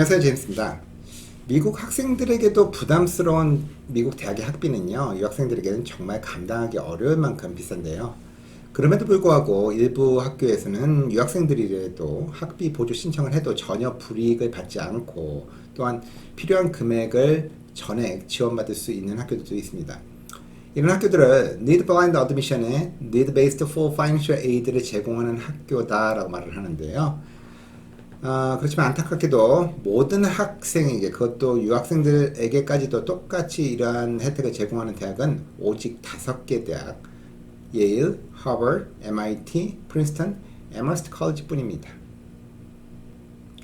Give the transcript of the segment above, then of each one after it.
안녕하세요 제임스입니다. 미국 학생들에게도 부담스러운 미국 대학의 학비는요 유학생들에게는 정말 감당하기 어려울 만큼 비싼데요. 그럼에도 불구하고 일부 학교에서는 유학생들이라도 학비 보조 신청을 해도 전혀 불이익을 받지 않고 또한 필요한 금액을 전액 지원받을 수 있는 학교들도 있습니다. 이런 학교들을 Need Blind Admission에 Need Based Full Financial Aid를 제공하는 학교다라고 말을 하는데요. 아, 그렇지만 안타깝게도 모든 학생에게 그것도 유학생들에게까지도 똑같이 이러한 혜택을 제공하는 대학은 오직 다섯 개 대학 예일, 하버드, MIT, 프린스턴, 에머스트 컬리지뿐입니다.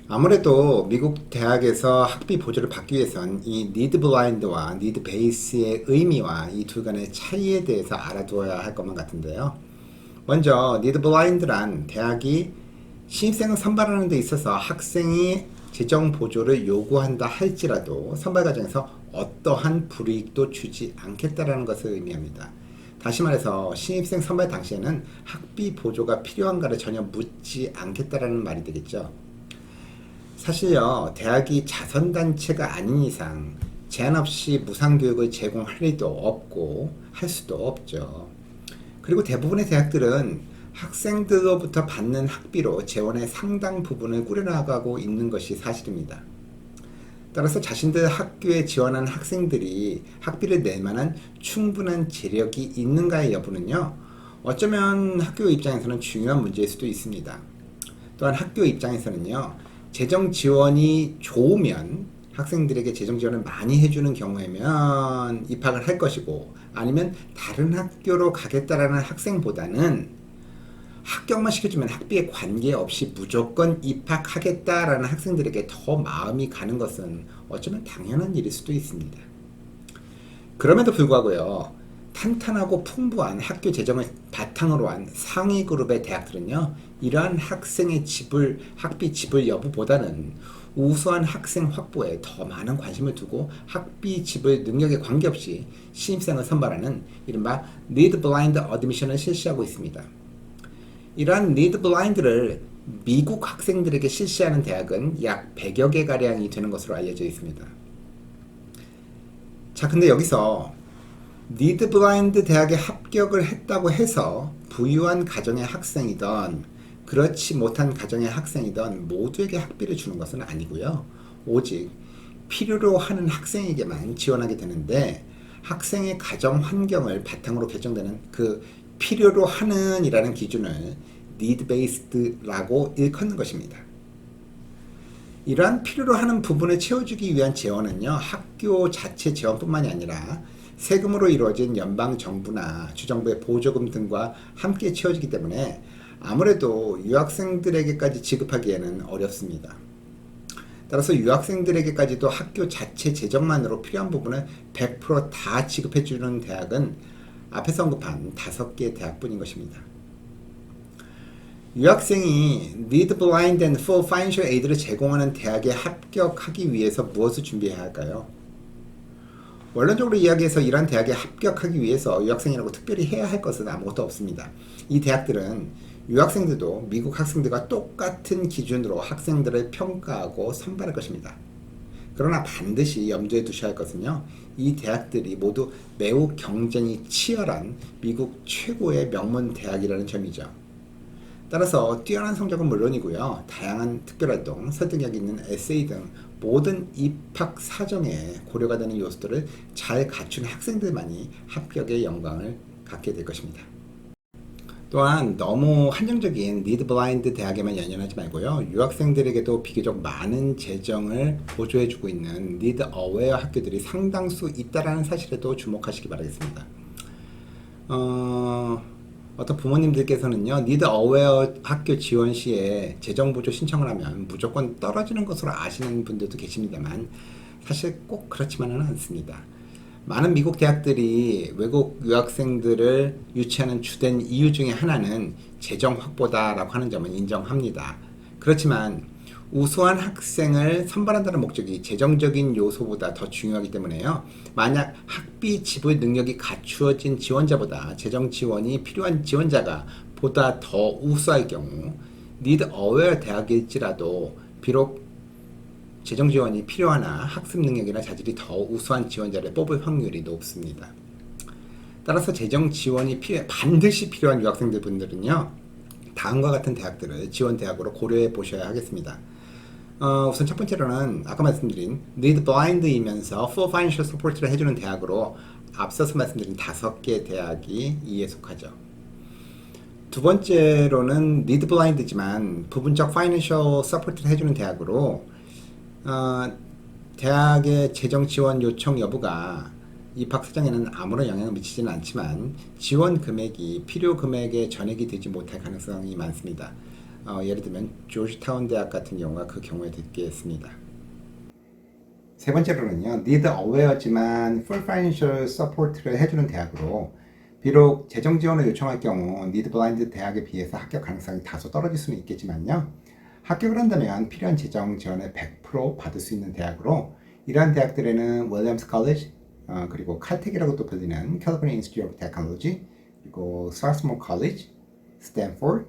아무래도 미국 대학에서 학비 보조를 받기 위해선 이 니드 블라인드와 니드 베이스의 의미와 이 둘 간의 차이에 대해서 알아두어야 할 것만 같은데요. 먼저 니드 블라인드란 대학이 신입생을 선발하는 데 있어서 학생이 재정 보조를 요구한다 할지라도 선발 과정에서 어떠한 불이익도 주지 않겠다라는 것을 의미합니다. 다시 말해서 신입생 선발 당시에는 학비 보조가 필요한가를 전혀 묻지 않겠다라는 말이 되겠죠. 사실요, 대학이 자선단체가 아닌 이상 제한 없이 무상교육을 제공할 리도 없고 할 수도 없죠. 그리고 대부분의 대학들은 학생들로부터 받는 학비로 재원의 상당 부분을 꾸려나가고 있는 것이 사실입니다. 따라서 자신들 학교에 지원하는 학생들이 학비를 낼 만한 충분한 재력이 있는가의 여부는요, 어쩌면 학교 입장에서는 중요한 문제일 수도 있습니다. 또한 학교 입장에서는요, 재정 지원이 좋으면 학생들에게 재정 지원을 많이 해주는 경우에면 입학을 할 것이고 아니면 다른 학교로 가겠다라는 학생보다는 합격만 시켜주면 학비에 관계없이 무조건 입학하겠다라는 학생들에게 더 마음이 가는 것은 어쩌면 당연한 일일 수도 있습니다. 그럼에도 불구하고요. 탄탄하고 풍부한 학교 재정을 바탕으로 한 상위 그룹의 대학들은요. 이러한 학생의 지불, 학비 지불 여부보다는 우수한 학생 확보에 더 많은 관심을 두고 학비 지불 능력에 관계없이 신입생을 선발하는 이른바 Need Blind Admission을 실시하고 있습니다. 이러한 Need Blind를 미국 학생들에게 실시하는 대학은 약 100여 개 가량이 되는 것으로 알려져 있습니다. 자, 근데 여기서 니드 블라인드 대학에 합격을 했다고 해서 부유한 가정의 학생이던 그렇지 못한 가정의 학생이던 모두에게 학비를 주는 것은 아니고요. 오직 필요로 하는 학생에게만 지원하게 되는데 학생의 가정 환경을 바탕으로 결정되는 그 필요로 하는 이라는 기준을 need based라고 일컫는 것입니다. 이러한 필요로 하는 부분을 채워주기 위한 재원은요, 학교 자체 재원뿐만이 아니라 세금으로 이루어진 연방 정부나 주정부의 보조금 등과 함께 채워지기 때문에 아무래도 유학생들에게까지 지급하기에는 어렵습니다. 따라서 유학생들에게까지도 학교 자체 재정만으로 필요한 부분을 100%다 지급해주는 대학은 앞에서 언급한 다섯 개 대학뿐인 것입니다. 유학생이 Need Blind and Full Financial Aid를 제공하는 대학에 합격하기 위해서 무엇을 준비해야 할까요? 원론적으로 이야기해서 이러한 대학에 합격하기 위해서 유학생이라고 특별히 해야 할 것은 아무것도 없습니다. 이 대학들은 유학생들도 미국 학생들과 똑같은 기준으로 학생들을 평가하고 선발할 것입니다. 그러나 반드시 염두에 두셔야 할 것은요. 이 대학들이 모두 매우 경쟁이 치열한 미국 최고의 명문 대학이라는 점이죠. 따라서 뛰어난 성적은 물론이고요. 다양한 특별활동, 설득력 있는 에세이 등 모든 입학 사정에 고려가 되는 요소들을 잘 갖춘 학생들만이 합격의 영광을 갖게 될 것입니다. 또한 너무 한정적인 리드 블라인드 대학에만 연연하지 말고요. 유학생들에게도 비교적 많은 재정을 보조해주고 있는 리드 어웨어 학교들이 상당수 있다라는 사실에도 주목하시기 바라겠습니다. 어, 어떤 부모님들께서는요, 니드 어웨어 학교 지원 시에 재정 보조 신청을 하면 무조건 떨어지는 것으로 아시는 분들도 계십니다만, 사실 꼭 그렇지만은 않습니다. 많은 미국 대학들이 외국 유학생들을 유치하는 주된 이유 중에 하나는 재정 확보다라고 하는 점은 인정합니다. 그렇지만 우수한 학생을 선발한다는 목적이 재정적인 요소보다 더 중요하기 때문에요. 만약 학비 지불 능력이 갖추어진 지원자보다 재정 지원이 필요한 지원자가 보다 더 우수할 경우 니드 어웨어 대학일지라도 비록 재정 지원이 필요하나 학습 능력이나 자질이 더 우수한 지원자를 뽑을 확률이 높습니다. 따라서 재정 지원이 필요, 반드시 필요한 유학생들 분들은요 다음과 같은 대학들을 지원 대학으로 고려해 보셔야 하겠습니다. 어, 우선 첫 번째로는 아까 말씀드린 need blind이면서 full financial support를 해주는 대학으로 앞서서 말씀드린 다섯 개 대학이 이에 속하죠. 두 번째로는 need blind지만 부분적 financial support를 해주는 대학으로 어, 대학의 재정 지원 요청 여부가 입학 사정에는 아무런 영향을 미치지는 않지만 지원 금액이 필요 금액에 전액이 되지 못할 가능성이 많습니다. 어, 예를 들면 조지타운 대학 같은 경우가 그 경우에 듣겠습니다. 세 번째로는요, need aware지만 full financial support를 해주는 대학으로 비록 재정 지원을 요청할 경우 need blind 대학에 비해서 합격 가능성이 다소 떨어질 수는 있겠지만요, 합격을 한다면 필요한 재정 지원을 100% 받을 수 있는 대학으로 이러한 대학들에는 윌리엄스 컬리지 어, 그리고 칼텍이라고 또 불리는 캘리포니아 인스티튜트 오브 테크놀로지 그리고 스와스모 컬리지, 스탠포드,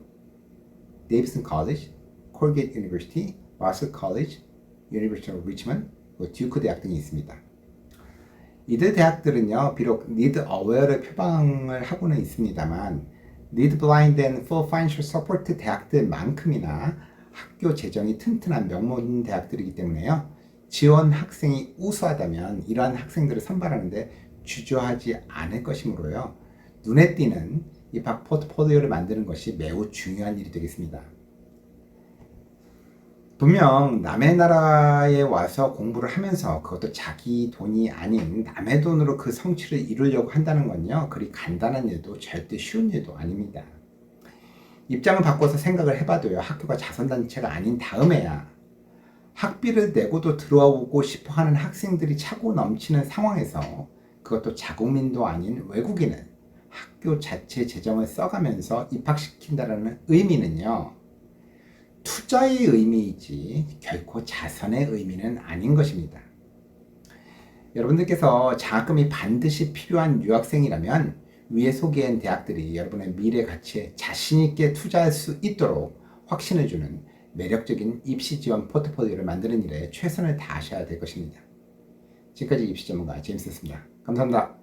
데이비슨 컬리지, 콜게이트 유니버시티, 마슬 컬리지, 유니버시티 오브 리치먼드, 듀크 대학 등이 있습니다. 이들 대학들은요, 비록 need aware를 표방을 하고는 있습니다만 blind and full financial support 대학들만큼이나 학교 재정이 튼튼한 명문 대학들이기 때문에요. 지원 학생이 우수하다면 이러한 학생들을 선발하는데 주저하지 않을 것이므로요. 눈에 띄는 입학 포트폴리오를 만드는 것이 매우 중요한 일이 되겠습니다. 분명 남의 나라에 와서 공부를 하면서 그것도 자기 돈이 아닌 남의 돈으로 그 성취를 이루려고 한다는 건요. 그리 간단한 일도 절대 쉬운 일도 아닙니다. 입장을 바꿔서 생각을 해봐도요. 학교가 자선단체가 아닌 다음에야 학비를 내고도 들어오고 싶어 하는 학생들이 차고 넘치는 상황에서 그것도 자국민도 아닌 외국인은 학교 자체 재정을 써가면서 입학시킨다는 의미는요. 투자의 의미이지 결코 자선의 의미는 아닌 것입니다. 여러분들께서 장학금이 반드시 필요한 유학생이라면 위에 소개한 대학들이 여러분의 미래 가치에 자신있게 투자할 수 있도록 확신을 주는 매력적인 입시 지원 포트폴리오를 만드는 일에 최선을 다하셔야 될 것입니다. 지금까지 입시 전문가 제임스였습니다. 감사합니다.